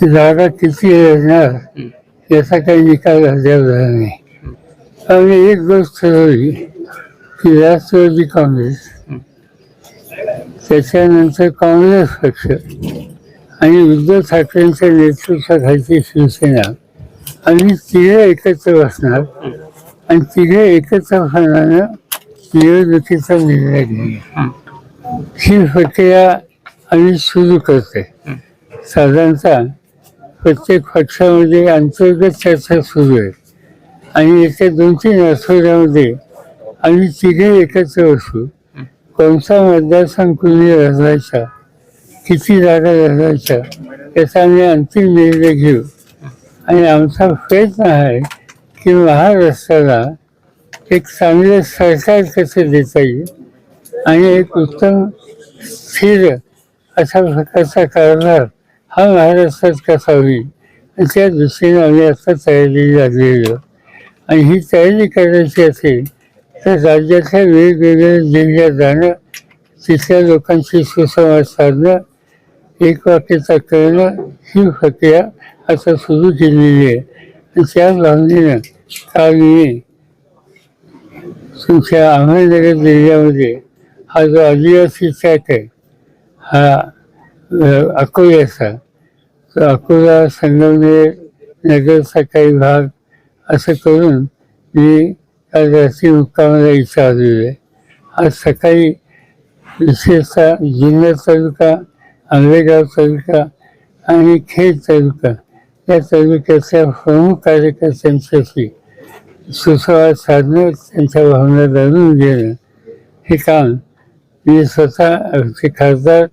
जागा किती येणार याचा काही निकाल झाला नाही. आम्ही एक गोष्ट ठरवली. की राष्ट्रवादी काँग्रेस. त्याच्यानंतर काँग्रेस पक्ष आणि उद्धव ठाकरेंच्या नेतृत्वाखालची शिवसेना. आम्ही तिघे एकत्र बसणार. आणि तिघे एकत्रपणानं निवडणुकीचा निर्णय घेणार. ही प्रक्रिया आम्ही सुरू करतोय. साधारणतः प्रत्येक पक्षामध्ये अंतर्गत चर्चा सुरू आहे. आणि येत्या दोन तीन आठवड्यामध्ये आम्ही तिघे एकत्र असू. कोणता मतदारसंघ कुणी रचवायचा किती जागा रचवायच्या याचा आम्ही अंतिम निर्णय घेऊ. आणि आमचा प्रयत्न आहे की महाराष्ट्राला एक चांगलं सरकार कसं देता येईल आणि एक उत्तम स्थिर अशा प्रकारचा कारभार हा महाराष्ट्रात कसा होईल? त्या दृष्टीने आम्ही आता तयारी लागलेली आणि ही तयारी करायची असेल तर राज्याच्या वेगवेगळ्या जिल्ह्यात जाणं तिथल्या लोकांशी सुसंवाद साधणं एक वाक्यता करणं ही प्रक्रिया आता सुरू केलेली आहे. आणि त्या भावनेनं काल मी तुमच्या अहमदनगर जिल्ह्यामध्ये हा जो आदिवासी चॅट आहे हा अकोल्याचा अकोला संगमनेर नगर सकाळी भाग असं करून मी काल रात्री मुक्कामाला इथं आहे. आज सकाळी विशेषतः जुन्नर तालुका आंबेगाव तालुका आणि खेड तालुका या तालुक्याच्या प्रमुख कार्यकर्त्यांच्याशी सुसंवाद साधणं त्यांच्या भावना जाणून घेणं हे काम मी स्वतः आमचे खासदार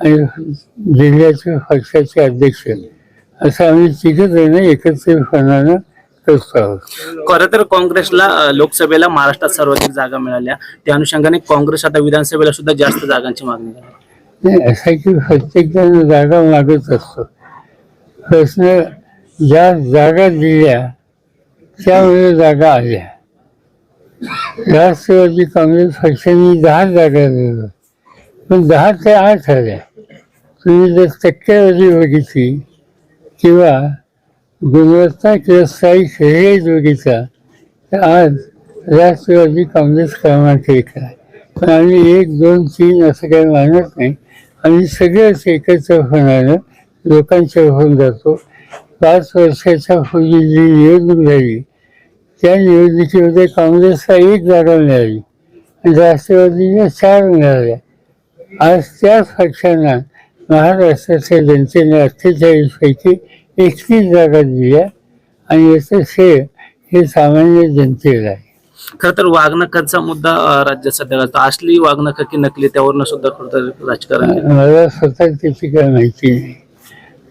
आणि जिल्ह्याचे पक्षाचे अध्यक्ष. असं आम्ही तिघं जण एकत्रितपणानं करतो आहोत. खरं तर काँग्रेसला लोकसभेला महाराष्ट्रात सर्वाधिक जागा मिळाल्या. त्या अनुषंगाने काँग्रेस आता विधानसभेला सुद्धा जास्त जागांची मागणी नाही असं आहे की प्रत्येक जण जागा मागत असतो. प्रश्न ज्या जागा दिल्या त्यामुळे जागा आल्या. राष्ट्रवादी काँग्रेस पक्षाने दहा जागा दिल्या. पण दहा ते आठ झाल्या तुम्ही जर टक्केवारी बघितली किंवा गुणवत्ता किंवा स्थायी शरीर बघितला तर आज राष्ट्रवादी काँग्रेस क्रमांक एक आहे. पण आम्ही एक दोन तीन असं काही मानत नाही. आम्ही सगळेच एकत्र होणारं लोकांच्या होऊन जातो. पाच वर्षाच्या पूर्वी जी निवडणूक झाली त्या निवडणुकीमध्ये काँग्रेसला एक जागा मिळाली. आणि राष्ट्रवादीला चार मिळाल्या. आज त्याच पक्षांना महाराष्ट्राच्या जनतेने अठ्ठेचाळीसपैकी एकतीस जागा दिल्या आणि याचं श्रेय हे सामान्य जनतेला आहे खरं तर वागणकांचा मुद्दा राज्यात सध्या गाजतो. असली वागणक की नकली त्यावरनं सुद्धा खरं तर राजकारण आहे. मला स्वतः त्याची काय माहिती नाही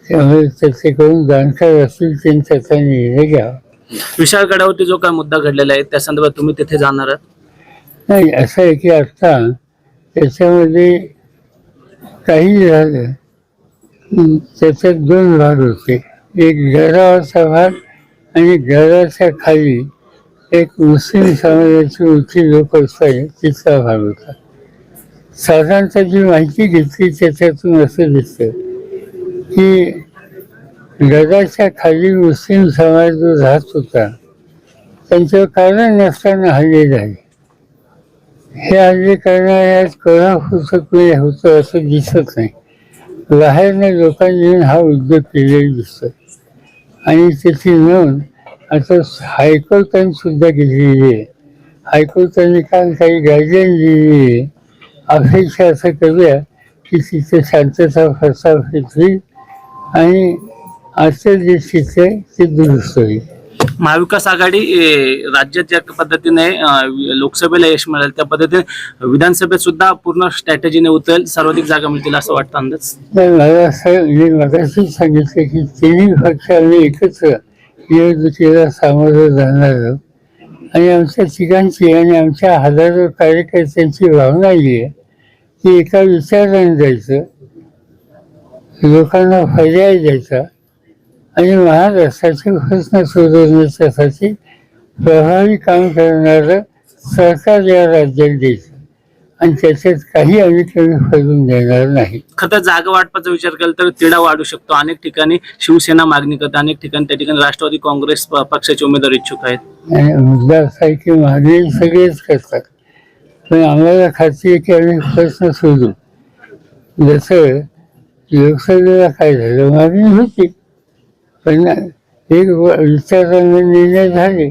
त्यामुळे त्याचे करून जाणकार असतील त्यांनी त्याचा निर्णय घ्यावा विशाळगडावरती जो काय मुद्दा घडलेला आहे त्या संदर्भात तुम्ही तिथे जाणार आहात नाही असं आहे की आता त्याच्यामध्ये काही झालं. त्याच्यात दोन भाग होते. एक घरावरचा भाग आणि घराच्या खाली. एक मुस्लिम समाजाची मोठी लोक असतात तिसरा भाग होता. साधारणतः जी माहिती घेतली त्याच्यातून असं दिसतं की घराच्या खाली मुस्लिम समाज जो राहत होता त्यांचं कारण नसताना हल्ले झाले. हे हल्ले करणाऱ्यात कोल्हापूरचं कुणी होतं असं दिसत नाही. बाहेरनं लोकांनी हा उद्योग केलेला दिसतो आणि त्याची नोंद आता हायकोर्टाने सुद्धा केलेली आहे. हायकोर्टाने काल काही गायडलाईन दिलेली आहे. अपेक्षा असं करूया की तिथे शांतता फसा होईल आणि आजच्या जे तिथे ते दुरुस्त होईल. महाविकास आघाडी राज्यात ज्या पद्धतीने लोकसभेला यश मिळेल त्या पद्धतीने विधानसभेत सुद्धा पूर्ण स्ट्रॅटेजीने उतरेल सर्वाधिक जागा मिळतील असं वाटतं अंदाज? सांगितले की तिन्ही पक्षांनी एकत्र निवडणुकीला सामोरं जाणार आणि आमच्या तिघांची आणि आमच्या हजारो कार्यकर्त्यांची भावना ही आहे की एका विचाराने जायचं लोकांना फायदा द्यायचा आणि महाराष्ट्राचे प्रश्न सोडवण्यासाठी प्रभावी काम करणारं सरकार या राज्यात द्यायचं. आणि त्याच्यात काही आम्ही कमी पडून देणार नाही. खरं जागा वाटपाचा विचार केला तर तिढा वाढू शकतो. अनेक ठिकाणी शिवसेना मागणी करते अनेक ठिकाणी त्या ठिकाणी राष्ट्रवादी काँग्रेस पक्षाचे उमेदवार इच्छुक आहेत. मुद्दा असा आहे की मागणी सगळेच करतात. पण आम्हाला खात्री आहे की आम्ही प्रश्न सोडू जसं लोकसभेला काय झालं मागणी होती. पण एक विचाराने निर्णय झाले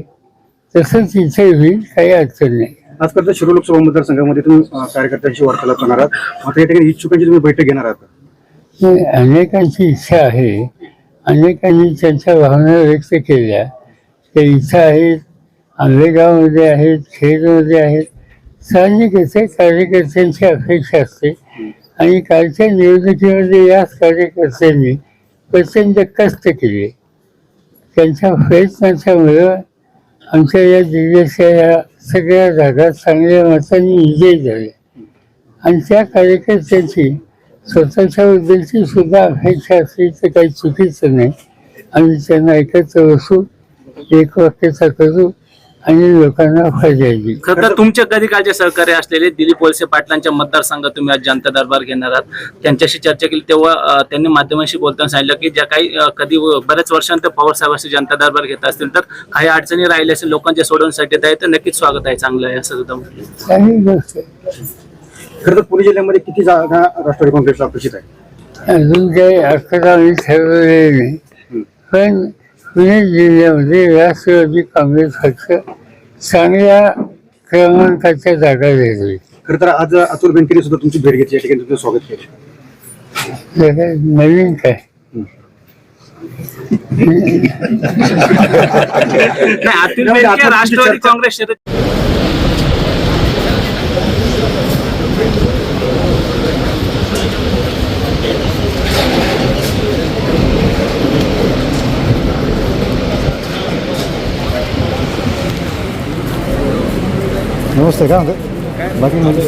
तसंच इथे होईल काही अडचण नाही. आज करता शिरो लोकसभा मतदारसंघामध्ये तुम्ही कार्यकर्त्यांशी वार्तालाप करणार आहात. आता या ठिकाणी इच्छुकांची तुम्ही बैठक घेणार आहात. अनेकांची इच्छा आहे. अनेकांनी त्यांच्या भावना व्यक्त केल्या. त्या इच्छा आहेत आंबेगावमध्ये आहेत खेडमध्ये आहेत. साहजिकच आहे कार्यकर्त्यांची अपेक्षा असते. आणि कालच्या निवडणुकीमध्ये याच कार्यकर्त्यांनी प्रचंड कष्ट केले. त्यांच्या प्रयत्नाच्यामुळं आमच्या या जिल्ह्याच्या या सगळ्या जागा चांगल्या मतांनी विजयी झाले. आणि त्या कार्यकर्त्यांची स्वतःच्या बद्दलची सुद्धा अपेक्षा असली तर काही चुकीचं नाही. आम्ही त्यांना एकत्र बसू एक वाक्याचा करू आणि लोकांना फायदा येईल खरं तर तुमचे कधी काळचे सहकार्य असलेले दिलीप वळसे पाटलांच्या मतदारसंघात तुम्ही आज जनता दरबार घेणार आहात. त्यांच्याशी चर्चा केली तेव्हा अं, त्यांनी माध्यमांशी बोलताना सांगितलं की ज्या काही अं, कधी व- बऱ्याच वर्षांतर पवार साहेबांशी जनता दरबार घेत असतील तर काही अडचणी राहिल्या असेल लोकांच्या सोडवण्यासाठी येत आहे तर नक्कीच स्वागत आहे चांगलं आहे असं सुद्धा म्हटलं. काही गोष्ट आहे. खरं तर पुणे जिल्ह्यामध्ये किती जागा राष्ट्रवादी काँग्रेसला अपेक्षित आहे? अजून काही आम्ही ठरवलेले नाही. पण पुणे जिल्ह्यामध्ये राष्ट्रवादी काँग्रेस पक्ष चांगल्या क्रमांकाच्या जागा घेतली. खरं तर आज अतुल बेनकेने सुद्धा तुमची भेट घेतली. या ठिकाणी तुमचं स्वागत केलं. नवीन काय? नाही अतुल बेनके राष्ट्रवादी काँग्रेस शरद नमस्ते का बाकी म्हणजे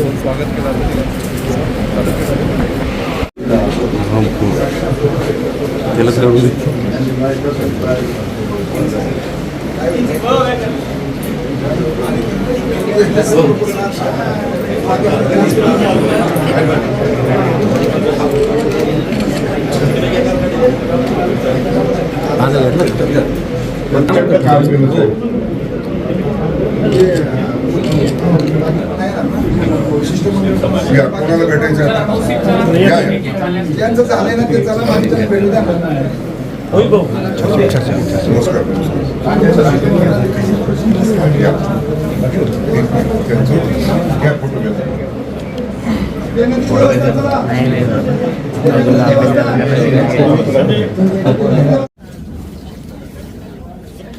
या कोणाला भेटायचं आता? या, या. ज्यांचं झालंय ना ते चला माझी भेटू द्या. नमस्कार या. त्यांचं- घ्या फोटो घ्या. त्यांना तिकडं व्हायचं, चला.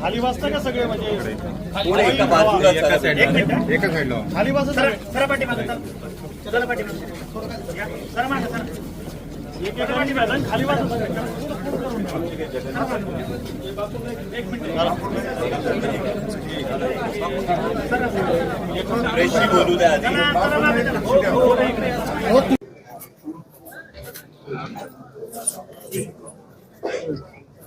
खाली वाजता का सगळे म्हणजे एका एका साईडला खाली वाजता सर सर पाठीमागं सर. चला पाठीमागं. या, सर मागं सर. एक एक पाठी आणि खाली वाजता एक मिनिट. बोलू द्या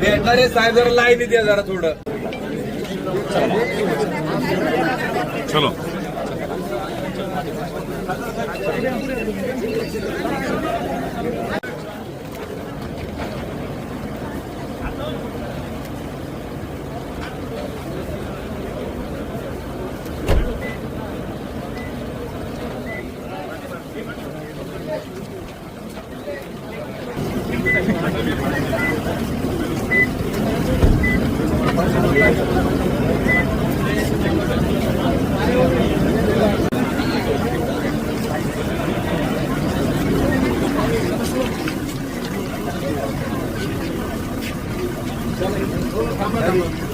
भेटणारे साहेब जरा लाईन येते जरा थोडं. चलो. That is